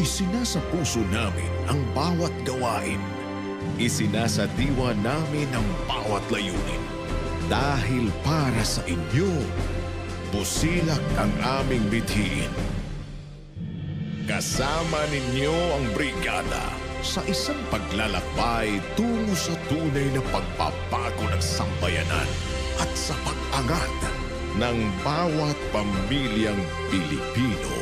Isinasa puso namin ang bawat gawain. Isinasa diwa namin ang bawat layunin. Dahil para sa inyo, busilak ang aming bithiin. Kasama ninyo ang brigada sa isang paglalakbay tungo sa tunay na pagpapago ng sambayanan at sa pag-angat ng bawat pamilyang Pilipino.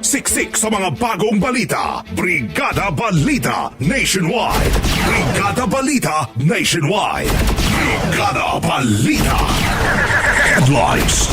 Siksik sa mga bagong balita. Brigada Balita Nationwide. Brigada Balita Nationwide. Brigada Balita. Headlines.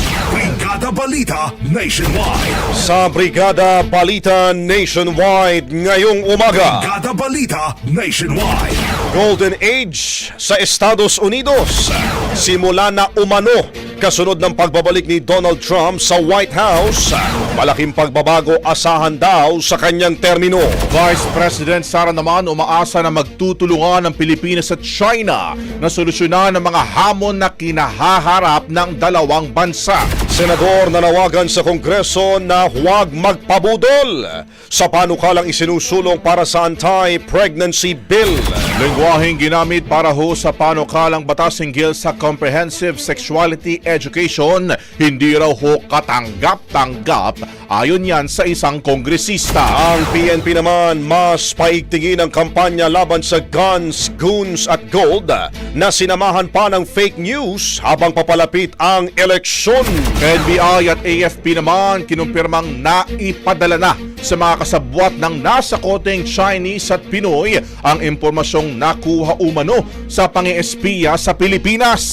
Brigada Balita Nationwide. Sa Brigada Balita Nationwide ngayong umaga. Brigada Balita Nationwide. Golden Age sa Estados Unidos. Simula na umano kasunod ng pagbabalik ni Donald Trump sa White House. Malaking pagbabago asahan daw sa kanyang termino. Vice President Sara naman umaasa na magtutulungan ng Pilipinas at China na solusyonan ang mga hamon na kinahaharap ng dalawang bansa. Senador nanawagan sa Kongreso na huwag magpabudol sa panukalang isinusulong para sa anti-pregnancy bill. Lengguaheng ginamit para ho sa panukalang batas hinggil sa Comprehensive Sexuality Education, hindi raw ho katanggap-tanggap ayon yan sa isang kongresista. Ang PNP naman mas paigtingin ang kampanya laban sa guns, goons at gold na sinamahan pa ng fake news habang papalapit ang eleksyon. NBI at AFP naman kinumpirmang naipadala na sa mga kasabwat ng nasa koteng Chinese at Pinoy ang impormasyong nakuha umano sa pangi-espiya sa Pilipinas.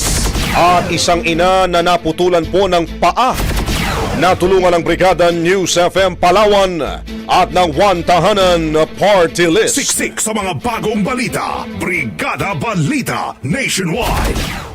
At isang ina na naputulan po ng paa. Natulungan ng Brigada News FM Palawan at ng One Tahanan Party List. Siksik sa mga bagong balita. Brigada Balita Nationwide.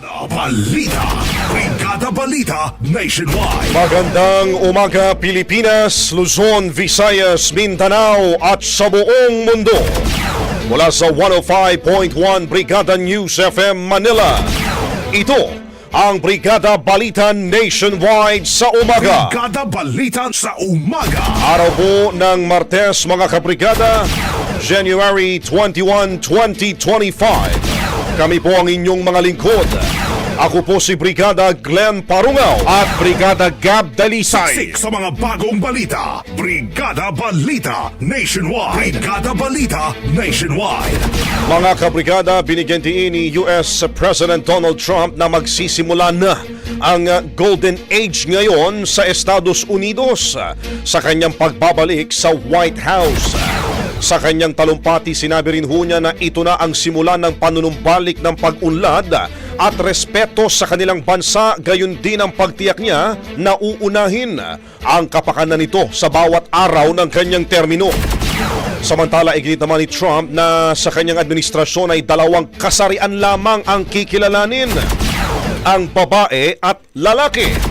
Balita. Brigada Balita Nationwide. Magandang umaga Pilipinas, Luzon, Visayas, Mindanao at sa buong mundo. Mula sa 105.1 Brigada News FM Manila. Ito ang Brigada Balita Nationwide sa umaga. Brigada Balita sa umaga. Araw po ng Martes mga kabrigada, January 21, 2025. Kami po ang inyong mga lingkod. Ako po si Brigada Glenn Parungaw. At Brigada Gab Dalisay. Siksik sa mga bagong balita. Brigada Balita Nationwide. Brigada Balita Nationwide. Mga kabrigada, binigyan diin ni US President Donald Trump na magsisimula na ang golden age ngayon sa Estados Unidos sa kanyang pagbabalik sa White House. Sa kanyang talumpati, sinabi rin niya na ito na ang simula ng panunumbalik ng pag-unlad at respeto sa kanilang bansa, gayon din ang pagtiyak niya na uunahin ang kapakanan nito sa bawat araw ng kanyang termino. Samantala, iginit naman ni Trump na sa kanyang administrasyon ay dalawang kasarian lamang ang kikilalanin. Ang babae at lalaki.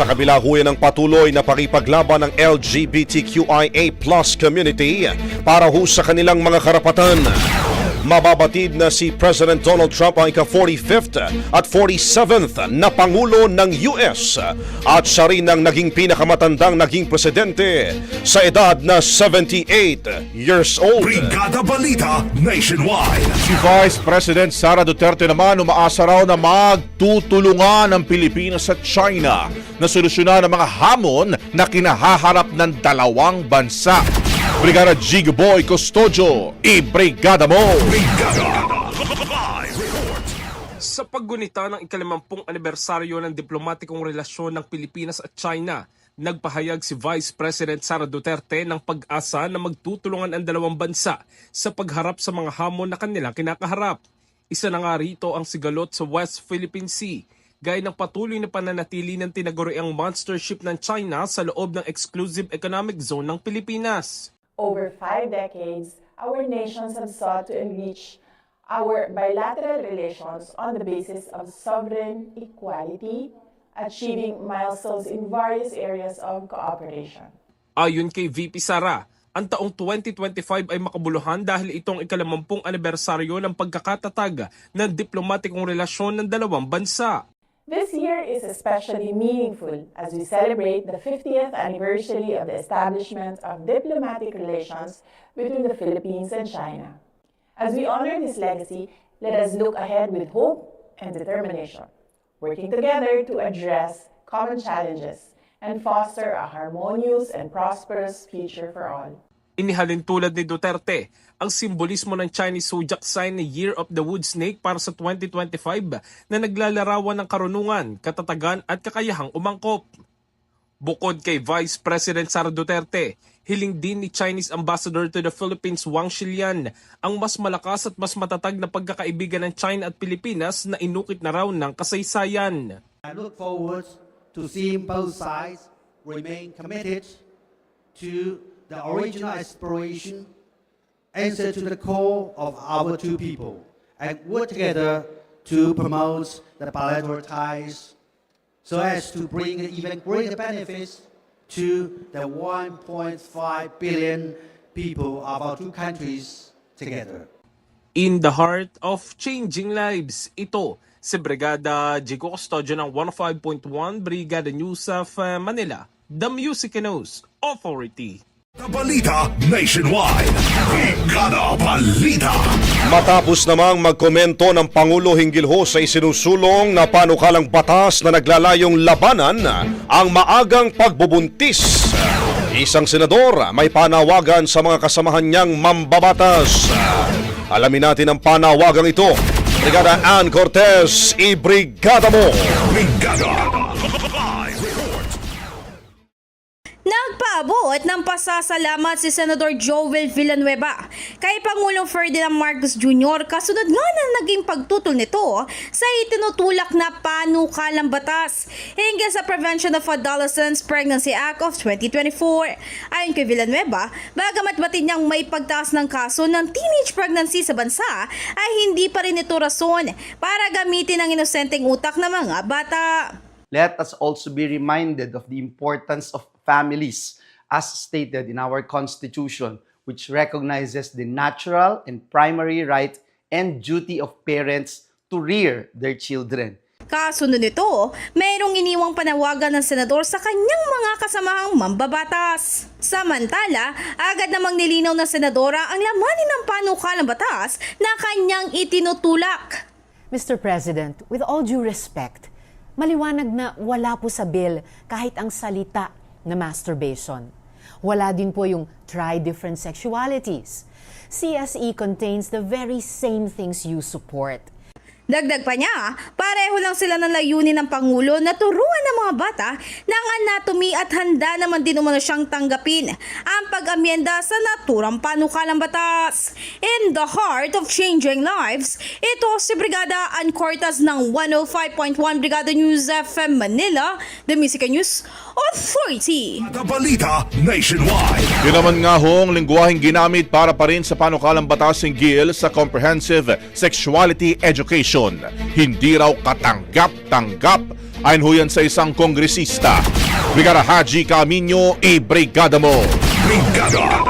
Sa kabila huya ng patuloy na pakipaglaban ng LGBTQIA plus community para ho sa kanilang mga karapatan. Mababatid na si President Donald Trump ang ika-45th at 47th na Pangulo ng US at siya rin ang naging pinakamatandang naging presidente sa edad na 78 years old. Brigada Balita Nationwide. Si Vice President Sara Duterte naman umaasa raw na magtutulungan ang Pilipinas at China na solusyonan ang mga hamon na kinahaharap ng dalawang bansa. Brigada Jig Boy Custodio, mo! Brigada Live Report. Sa paggunita ng ikalimampung anibersaryo ng diplomatikong relasyon ng Pilipinas at China, nagpahayag si Vice President Sara Duterte ng pag-asa na magtutulungan ang dalawang bansa sa pagharap sa mga hamon na kanilang kinakaharap. Isa na nga rito ang sigalot sa West Philippine Sea, gaya ng patuloy na pananatili ng tinaguriang monster ship ng China sa loob ng exclusive economic zone ng Pilipinas. Over five decades, our nations have sought to enrich our bilateral relations on the basis of sovereign equality, achieving milestones in various areas of cooperation. Ayon kay VP Sara, ang taong 2025 ay makabuluhan dahil itong ikalampung anibersaryo ng pagkakatatag ng diplomatikong relasyon ng dalawang bansa. This year is especially meaningful as we celebrate the 50th anniversary of the establishment of diplomatic relations between the Philippines and China. As we honor this legacy, let us look ahead with hope and determination, working together to address common challenges and foster a harmonious and prosperous future for all. Inihalin tulad ni Duterte ang simbolismo ng Chinese zodiac sign na Year of the Wood Snake para sa 2025 na naglalarawan ng karunungan, katatagan at kakayahang umangkop. Bukod kay Vice President Sara Duterte, hiling din ni Chinese Ambassador to the Philippines Wang Shilian ang mas malakas at mas matatag na pagkakaibigan ng China at Pilipinas na inukit na raw ng kasaysayan. I look forward to seeing both sides remain committed to the original aspiration, answer to the call of our two people, and work together to promote the bilateral ties so as to bring even greater benefits to the 1.5 billion people of our two countries together. In the heart of changing lives, ito si Brigada Jigo Custodio ng 105.1 Brigada News of uh, Manila, The Music News Authority. Balita Nationwide. Brigada Balita. Matapos namang magkomento ng Pangulo hinggil ho sa isinusulong na panukalang batas na naglalayong labanan ang maagang pagbubuntis. Isang senador may panawagan sa mga kasamahan niyang mambabatas. Alamin natin ang panawagang ito. Brigada Ann Cortez, i-brigada mo! Brigada Nagpaabot ng pasasalamat si Senador Joel Villanueva kay Pangulong Ferdinand Marcos Jr. kasunod nga na naging pagtutol nito sa itinutulak na panukalang batas hinggil sa Prevention of Adolescents Pregnancy Act of 2024. Ayon kay Villanueva, bagamat batid niyang may pagtaas ng kaso ng teenage pregnancy sa bansa, ay hindi pa rin ito rason para gamitin ang inosenteng utak ng mga bata. let us also be reminded of the importance of families as stated in our Constitution, which recognizes the natural and primary right and duty of parents to rear their children. Kasunod nito, mayroong iniwang panawagan ng senador sa kanyang mga kasamahang mambabatas. Samantala, agad namang nilinaw ng senadora ang lamanin ng panukalang batas na kanyang itinutulak. Mr. President, with all due respect, maliwanag na wala po sa bill kahit ang salita na masturbation. Wala din po yung try different sexualities. CSE contains the very same things you support. Dagdag pa niya, pareho lang sila ng layunin ng Pangulo na turuan ng mga bata ng anatomy at handa naman din umano siyang tanggapin ang pag-amyenda sa naturang panukalang batas. In the heart of changing lives, ito si Brigada Ancortas ng 105.1 Brigada News FM Manila, The Music News Authority. Balita nationwide. Yun naman nga hong lingwaheng ginamit para pa rin sa panukalang batas hinggil sa Comprehensive Sexuality Education. Hindi raw katanggap-tanggap ayon ho yan sa isang kongresista. Brigada Haji Camino, i-brigada mo! Brigada.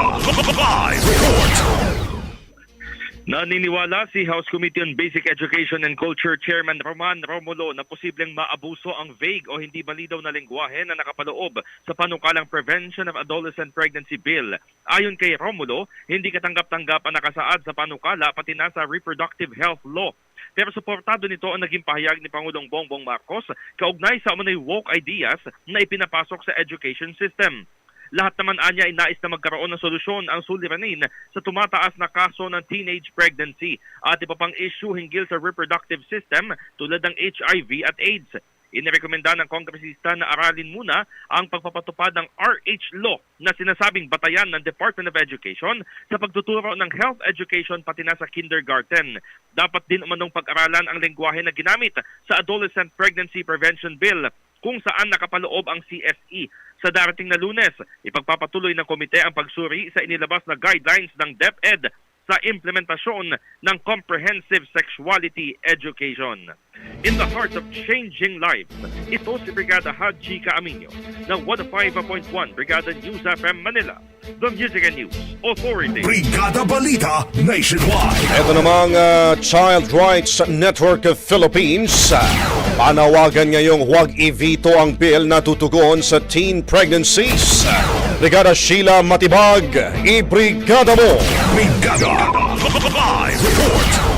Naniniwala si House Committee on Basic Education and Culture Chairman Roman Romulo na posibleng maabuso ang vague o hindi malinaw na lengguwahe na nakapaloob sa panukalang Prevention of Adolescent Pregnancy Bill. Ayon kay Romulo, hindi katanggap-tanggap ang nakasaad sa panukala pati na sa Reproductive Health Law. Pero suportado nito ang naging pahayag ni Pangulong Bongbong Marcos kaugnay sa umunay woke ideas na ipinapasok sa education system. Lahat naman anya ay nais na magkaroon ng solusyon ang suliranin sa tumataas na kaso ng teenage pregnancy at iba pang issue hinggil sa reproductive system tulad ng HIV at AIDS. Inirekomenda ng kongresista na aralin muna ang pagpapatupad ng RH law na sinasabing batayan ng Department of Education sa pagtuturo ng health education pati na sa kindergarten. Dapat din umanong pag-aralan ang lengguwahe na ginamit sa Adolescent Pregnancy Prevention Bill kung saan nakapaloob ang CSE. Sa darating na lunes, ipagpapatuloy ng komite ang pagsuri sa inilabas na guidelines ng DepEd sa implementasyon ng Comprehensive Sexuality Education. In the heart of changing lives, ito si Brigada Haji Caaminio ng 105.1 Brigada News FM Manila, the Music and News Authority. Brigada Balita Nationwide. Ito namang ah, Child Rights Network of Philippines. Panawagan ngayong huwag i-veto ang bill na tutugon sa teen pregnancies. Brigada Sheila Matibag, i-brigada mo! Brigada Live Report.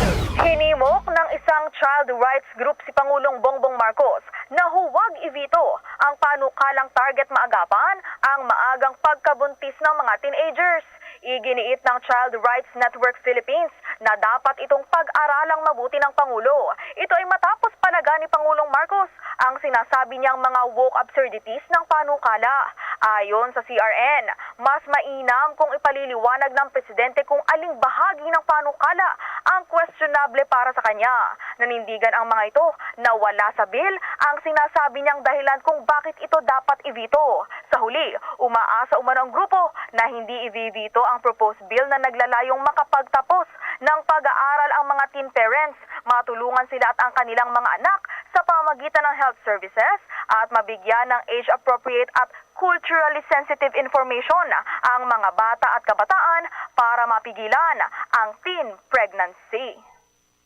Child rights group si Pangulong Bongbong Marcos na huwag i-veto ang panukalang target maagapan ang maagang pagkabuntis ng mga teenagers. Iginiit ng Child Rights Network Philippines na dapat itong pag-aralang mabuti ng Pangulo. Ito ay matapos palaga ni Pangulong Marcos ang sinasabi niyang mga woke absurdities ng panukala. Ayon sa CRN, mas mainam kung ipaliliwanag ng presidente kung aling bahagi ng panukala ang questionable para sa kanya. Nanindigan ang mga ito na wala sa bill ang sinasabi niyang dahilan kung bakit ito dapat i-veto. Sa huli, umaasa umano ang grupo na hindi i-veto ang proposed bill na naglalayong makapagtapos ng pag-aaral ang mga teen parents, matulungan sila at ang kanilang mga anak sa pamamagitan ng health services at mabigyan ng age-appropriate at culturally sensitive information ang mga bata at kabataan para mapigilan ang teen pregnancy.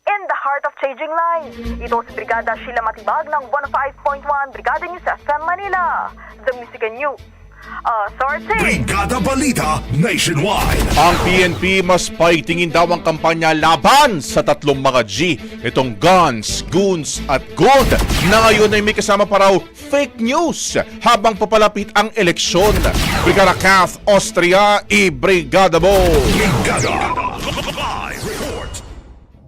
In the heart of changing lives, ito si Brigada Sheila Matibag ng 105.1 Brigada News FM Manila, The Music and News. Authority! Brigada Balita Nationwide. Ang PNP mas paitingin daw ang kampanya laban sa tatlong mga G. Itong guns, goons at gold na ngayon ay may kasama pa raw fake news habang papalapit ang eleksyon. Brigada Kath Austria, i-brigada mo! Brigada.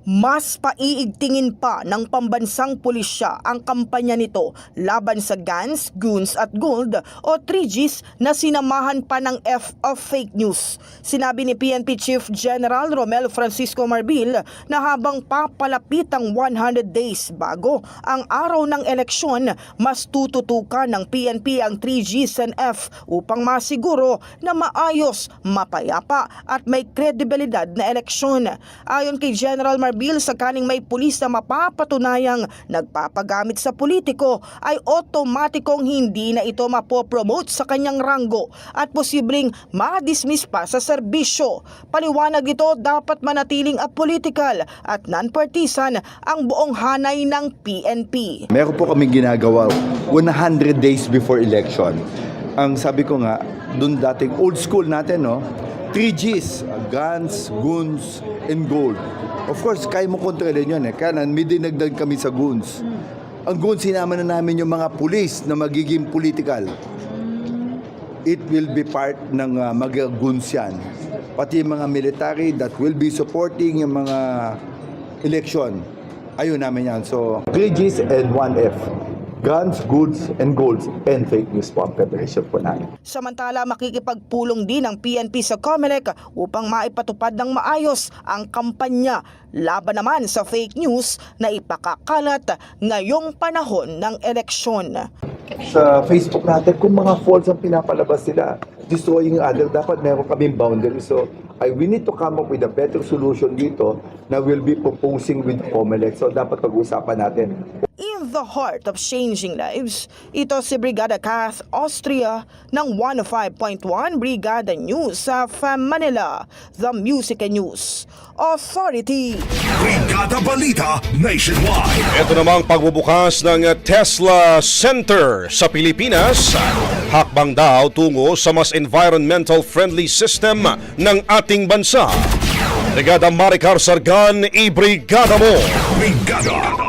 Mas paiigtingin pa ng pambansang pulisya ang kampanya nito laban sa guns, goons at gold o 3Gs na sinamahan pa ng F of fake news. Sinabi ni PNP Chief General Romel Francisco Marbil na habang papalapit ang 100 days bago ang araw ng eleksyon, mas tututukan ng PNP ang 3Gs and F upang masiguro na maayos, mapayapa at may kredibilidad na eleksyon. Ayon kay General Marbil, sakaling may pulis na mapapatunayang nagpapagamit sa politiko ay otomatikong hindi na ito mapopromote sa kanyang ranggo at posibleng ma-dismiss pa sa serbisyo. Paliwanag ito dapat manatiling apolitical at non-partisan ang buong hanay ng PNP. Meron po kami ginagawa 100 days before election. Ang sabi ko nga, dun dating old school natin, no? 3 Gs, guns, goons, and gold. Of course, kaya mo kontrolin yun eh. Kaya may dinagdag kami sa goons. Ang goons, sinama na namin yung mga pulis na magiging political. It will be part ng uh, mga goons yan. Pati mga military that will be supporting yung mga election. Ayun namin yan. So, 3Gs and 1F. Guns, goods, and golds, and fake news po ang preparation po namin. Samantala, makikipagpulong din ang PNP sa COMELEC upang maipatupad ng maayos ang kampanya laban naman sa fake news na ipakakalat ngayong panahon ng eleksyon. Sa Facebook natin, kung mga false ang pinapalabas sila, destroying other, dapat meron kaming boundary. So, I, we need to come up with a better solution dito na we'll be proposing with COMELEC. So, dapat pag-usapan natin. The heart of changing lives, ito si Brigada Kath Austria ng 105.1 Brigada News sa Manila, The Music and News Authority. Brigada Balita Nationwide. Ito namang pagbubukas ng Tesla Center sa Pilipinas. Hakbang daw tungo sa mas environmental friendly system ng ating bansa. Brigada Maricar Sargan, i-brigada mo! Brigada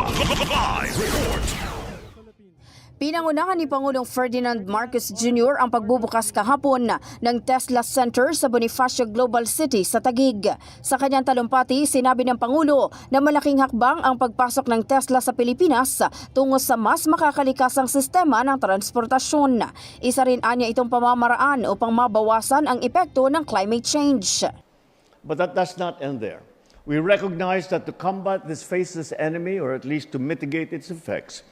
Pinangunahan ni Pangulong Ferdinand Marcos Jr. ang pagbubukas kahapon ng Tesla Center sa Bonifacio Global City sa Tagig. Sa kanyang talumpati, sinabi ng Pangulo na malaking hakbang ang pagpasok ng Tesla sa Pilipinas tungo sa mas makakalikasang sistema ng transportasyon. Isa rin anya itong pamamaraan upang mabawasan ang epekto ng climate change. But that does not end there. We recognize that to combat this faceless enemy, or at least to mitigate its effects,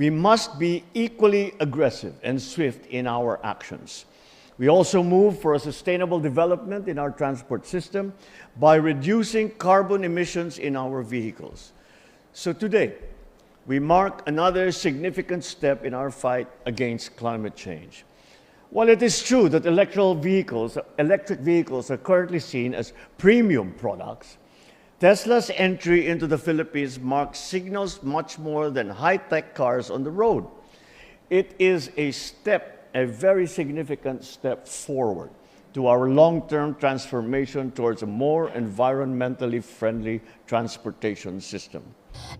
we must be equally aggressive and swift in our actions. We also move for a sustainable development in our transport system by reducing carbon emissions in our vehicles. So today, we mark another significant step in our fight against climate change. While it is true that vehicles, electric vehicles are currently seen as premium products, Tesla's entry into the Philippines marks signals much more than high-tech cars on the road. It is a step, a very significant step forward to our long-term transformation towards a more environmentally friendly transportation system.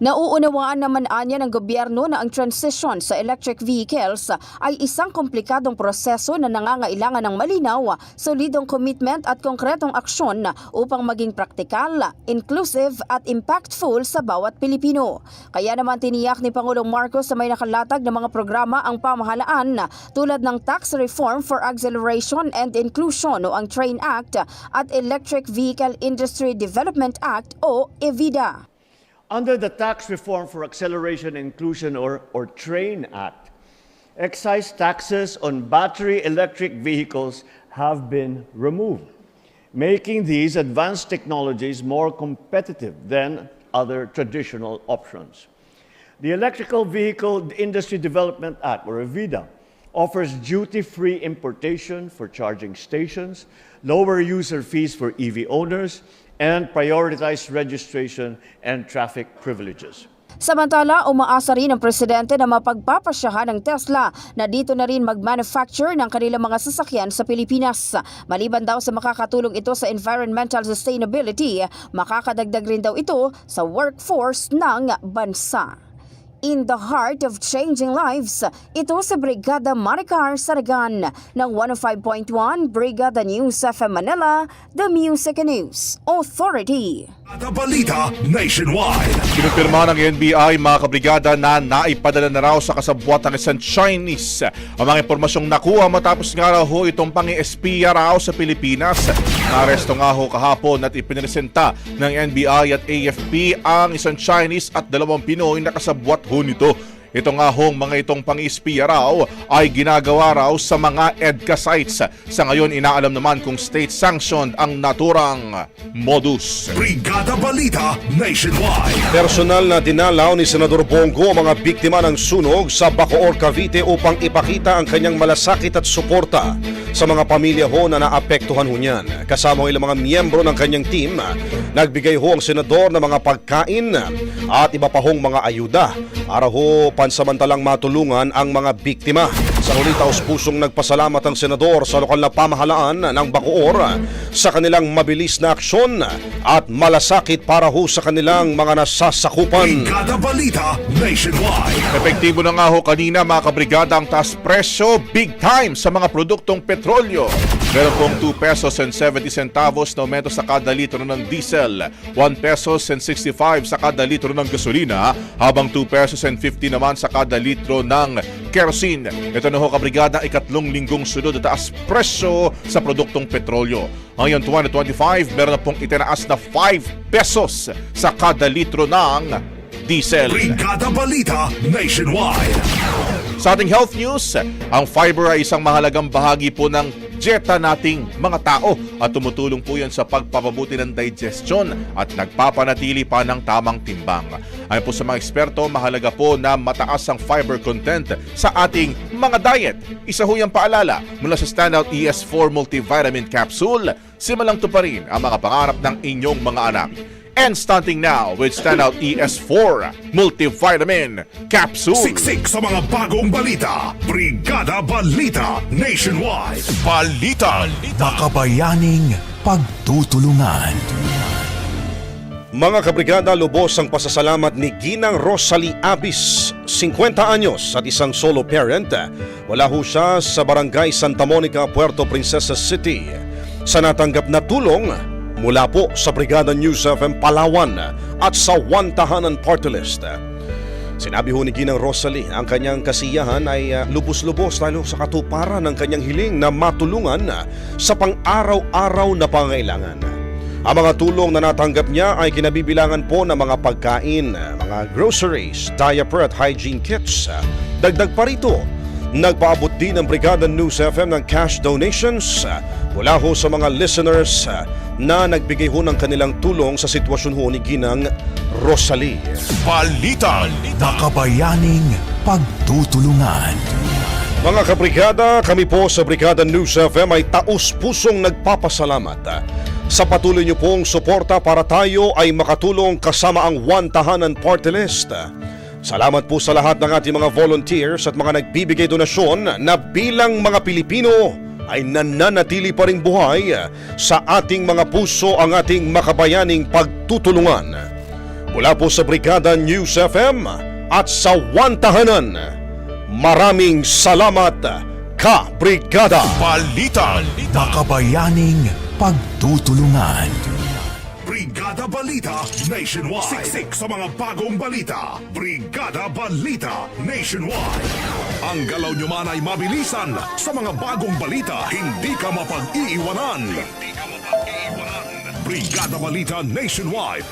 Nauunawaan naman anya ng gobyerno na ang transition sa electric vehicles ay isang komplikadong proseso na nangangailangan ng malinaw, solidong commitment at konkretong aksyon upang maging praktikal, inclusive at impactful sa bawat Pilipino. Kaya naman tiniyak ni Pangulong Marcos sa may nakalatag ng mga programa ang pamahalaan tulad ng Tax Reform for Acceleration and Inclusion o ang TRAIN Act at Electric Vehicle Industry Development Act o EVIDA. Under the Tax Reform for Acceleration Inclusion or, or TRAIN Act, excise taxes on battery electric vehicles have been removed, making these advanced technologies more competitive than other traditional options. The Electrical Vehicle Industry Development Act, or EVIDA, offers duty-free importation for charging stations, lower user fees for EV owners, and prioritized registration and traffic privileges. Samantala, umaasa rin ang presidente na mapagpapasyahan ng Tesla na dito na rin mag-manufacture ng kanilang mga sasakyan sa Pilipinas. Maliban daw sa makakatulong ito sa environmental sustainability, makakadagdag rin daw ito sa workforce ng bansa. In the heart of changing lives, ito sa Brigada Maricar Saragan ng 105.1 Brigada News FM Manila, The Music News Authority. Brigada Balita Nationwide. Kinumpirma ng NBI mga kabrigada na naipadala na raw sa kasabwat ng isang Chinese ang mga impormasyong nakuha matapos nga raw ho itong pangi-espiya raw sa Pilipinas. Naresto nga ho kahapon at ipinresenta ng NBI at AFP ang isang Chinese at dalawang Pinoy na kasabwat ho nito. Ito nga hong mga itong pang-espiya raw ay ginagawa raw sa mga EDCA sites. Sa ngayon, inaalam naman kung state-sanctioned ang naturang modus. Brigada Balita Nationwide. Personal na dinalaw ni Senador Bongo ang mga biktima ng sunog sa Bacoor, Cavite upang ipakita ang kanyang malasakit at suporta sa mga pamilya ho na naapektuhan ho niyan. Kasama ang ilang mga miyembro ng kanyang team, nagbigay ho ang senador ng mga pagkain at iba pa hong mga ayuda para ho pansamantalang matulungan ang mga biktima. Sa huli taos pusong nagpasalamat ang senador sa lokal na pamahalaan ng Bacoor sa kanilang mabilis na aksyon at malasakit para ho sa kanilang mga nasasakupan. Brigada Balita Nationwide. Epektibo na nga ho kanina mga kabrigada ang taas presyo big time sa mga produktong petrolyo. Meron pong 2 pesos and 70 centavos na aumento sa kada litro ng diesel, 1 pesos and 65 sa kada litro ng gasolina, habang 2 pesos and 50 naman sa kada litro ng kerosene. Ito na ho kabrigada ikatlong linggong sunod na taas presyo sa produktong petrolyo. Ngayon 2025, meron na pong itinaas na 5 pesos sa kada litro ng diesel. Brigada Balita Nationwide. Sa ating health news, ang fiber ay isang mahalagang bahagi po ng dieta nating mga tao at tumutulong po yan sa pagpapabuti ng digestion at nagpapanatili pa ng tamang timbang. Ayon po sa mga eksperto, mahalaga po na mataas ang fiber content sa ating mga diet. Isa ho yung paalala mula sa Standout ES4 Multivitamin Capsule, simulang to pa rin ang mga pangarap ng inyong mga anak. And starting now with Standout ES4 Multivitamin Capsule. Siksik sa mga bagong balita. Brigada Balita Nationwide. Balita. Makabayaning pagtutulungan. Mga kabrigada, lubos ang pasasalamat ni Ginang Rosalie Abis, 50 anyos at isang solo parent. Wala ho siya sa barangay Santa Monica, Puerto Princesa City. Sa natanggap na tulong mula po sa Brigada News FM Palawan at sa One Tahanan Party List. Sinabi ho ni Ginang Rosalie, ang kanyang kasiyahan ay uh, lubos-lubos lalo sa katuparan ng kanyang hiling na matulungan sa pang-araw-araw na pangailangan. Ang mga tulong na natanggap niya ay kinabibilangan po ng mga pagkain, mga groceries, diaper at hygiene kits. Dagdag pa rito, nagpaabot din ang Brigada News FM ng cash donations mula ho sa mga listeners na nagbigay ho ng kanilang tulong sa sitwasyon ho ni Ginang Rosalie. Balita. Makabayaning pagtutulungan. Mga kabrigada, kami po sa Brigada News FM ay taus-pusong nagpapasalamat sa patuloy niyo pong suporta para tayo ay makatulong kasama ang One Tahanan Party List. Salamat po sa lahat ng ating mga volunteers at mga nagbibigay donasyon na bilang mga Pilipino ay nananatili pa rin buhay sa ating mga puso ang ating makabayaning pagtutulungan. Mula po sa Brigada News FM at sa One maraming salamat ka Brigada! Balita. Makabayaning pagtutulungan. Brigada Balita Nationwide. Siksik sa mga bagong balita. Brigada Balita Nationwide. Ang galaw nyo man ay mabilisan. Sa mga bagong balita, hindi ka mapag-iiwanan. Hindi ka mapag-iiwanan. Brigada Balita Nationwide.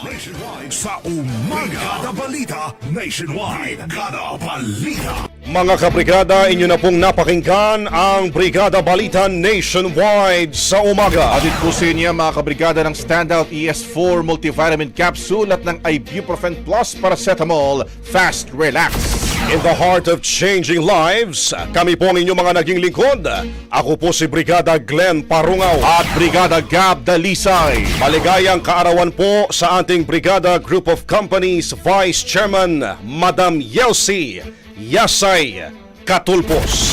Nationwide sa umaga. Brigada Balita Nationwide. Brigada Balita. Mga kabrigada, inyo na pong napakinggan ang Brigada Balita Nationwide sa umaga. Atin po sa inyo mga kabrigada ng Standout ES4 Multivitamin Capsule at ng Ibuprofen Plus Paracetamol Fast Relax. In the heart of changing lives, kami po ang inyong mga naging lingkod. Ako po si Brigada Glenn Parungaw. At Brigada Gab Dalisay. Maligayang kaarawan po sa ating Brigada Group of Companies Vice Chairman, Madam Yelsi Yasay Katulpos.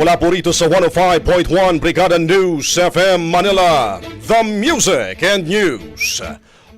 Mula po rito sa 105.1 Brigada News FM Manila, The Music and News